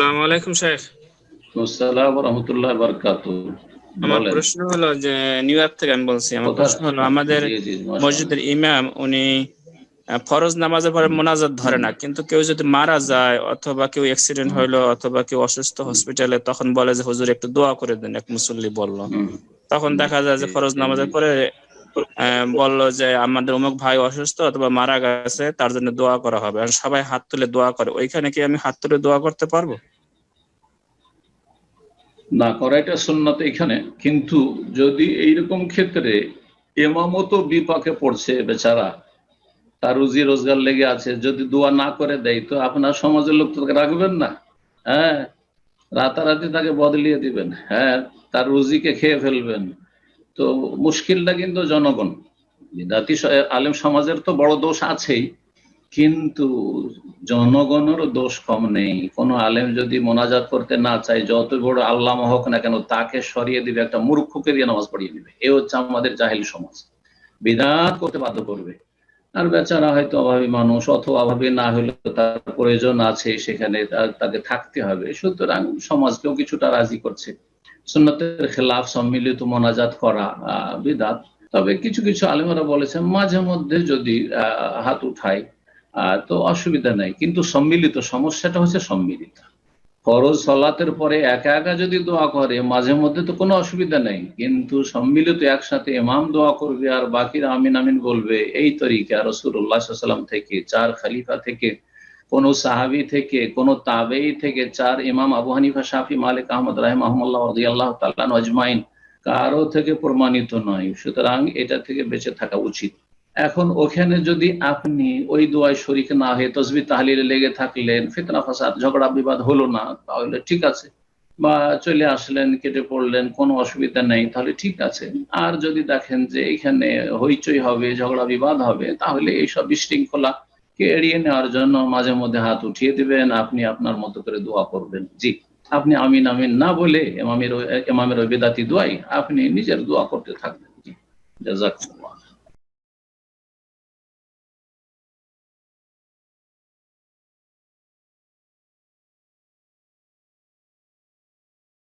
আসসালামু আলাইকুম শেখ। আসসালাম রহমতুল্লাহ বরকাত আমার প্রশ্ন হলো যে নিউ ইয়র্ক থেকে আমি বলছি আমার প্রশ্ন হলো আমাদের। মসজিদের ইমাম উনি ফরজ নামাজের পরে মোনাজাত ধরে না। কিন্তু কেউ যদি মারা যায় অথবা কেউ অ্যাক্সিডেন্ট হইল অথবা কেউ অসুস্থ হসপিটালে তখন বলে যে হুজুর একটু দোয়া করে দেন এক মুসল্লি বলল। তখন দেখা যায় যে ফরজ নামাজের পরে বলল যে আমাদের অমুক ভাই অসুস্থ অথবা মারা গেছে তার জন্য দোয়া করা হবে। আর সবাই হাত তুলে দোয়া করে। ওইখানে কি আমি হাত তুলে দোয়া করতে পারব? না করা এটা সুন্নত এখানে। কিন্তু যদি এইরকম ক্ষেত্রে এমামতো বিপাকে পড়ছে বেচারা, তার রুজি রোজগার লেগে আছে, যদি দোয়া না করে দেয়, তো আপনার সমাজের লোক তোকে রাখবেন না? হ্যাঁ? রাতারাতি তাকে বদলিয়ে দিবেন। হ্যাঁ? তার রুজিকে খেয়ে ফেলবেন। তো মুশকিলটা কিন্তু জনগণ। জাতি আলেম সমাজের তো বড় দোষ আছেই। কিন্তু জনগণেরও দোষ কম নেই। কোনো আলেম যদি মোনাজাত করতে না চায়, যত বড় আল্লাহ হোক না কেন, তাকে সরিয়ে দিবে, একটা মূর্খকে দিয়ে নামাজ পড়িয়ে দিবে। এ হচ্ছে আমাদের জাহিল সমাজ। বিধাত করতে বাধ্য করবে। আর বেচারা হয়তো অভাবী মানুষ, অথবা অভাবী না হলে তার প্রয়োজন আছে, সেখানে তাকে থাকতে হবে। সুতরাং সমাজকেও কিছুটা রাজি করছে। সুন্নতের খেলাফ সম্মিলিত মোনাজাত করা বিদাত। তবে কিছু কিছু আলেমরা বলেছেন, মাঝে মধ্যে যদি হাত উঠায় তো অসুবিধা নাই। কিন্তু সম্মিলিত, সমস্যাটা হচ্ছে সম্মিলিত। ফরজ সলাতের পরে একা একা যদি দোয়া করে, মাঝে মধ্যে তো কোনো অসুবিধা নেই। কিন্তু সম্মিলিত একসাথে এমাম দোয়া করবে আর বাকিরা আমিন আমিন বলবে, এই তরিকা রসুল্লাহ সাল্লাম থেকে, চার খালিফা থেকে, কোন সাহাবি থেকে, কোন তাবেই থেকে, চার ইমাম আবু হানিফা, শাফি, মালিক, আহমদ রাহিম আহমল্লাহ আল্লাহ তাল্লাহ আজমাইন। কারও থেকে প্রমাণিত নয়। সুতরাং এটা থেকে বেঁচে থাকা উচিত। এখন ওখানে যদি আপনি ওই দোয়ায় শরিক না হয়ে তসবি তাহলিলে লেগে থাকলেন, ফিতনা, ফাসাদ, ঝগড়া, বিবাদ হলো না, তাহলে ঠিক আছে। বা চলে আসলেন, কেটে পড়লেন, কোনো অসুবিধা নেই, তাহলে ঠিক আছে। আর যদি দেখেন যে এখানে হইচই হবে, ঝগড়া, বিবাদ হবে, তাহলে এইসব বিশৃঙ্খলা কে এড়িয়ে নেওয়ার জন্য মাঝে মধ্যে হাত উঠিয়ে দিবেন, আপনি আপনার মতো করে দোয়া করবেন। জি, আপনি আমিন আমিন না বলে এমামের এমামের বেদাতি দোয়াই আপনি নিজের দোয়া করতে থাকবেন। জি জাজাক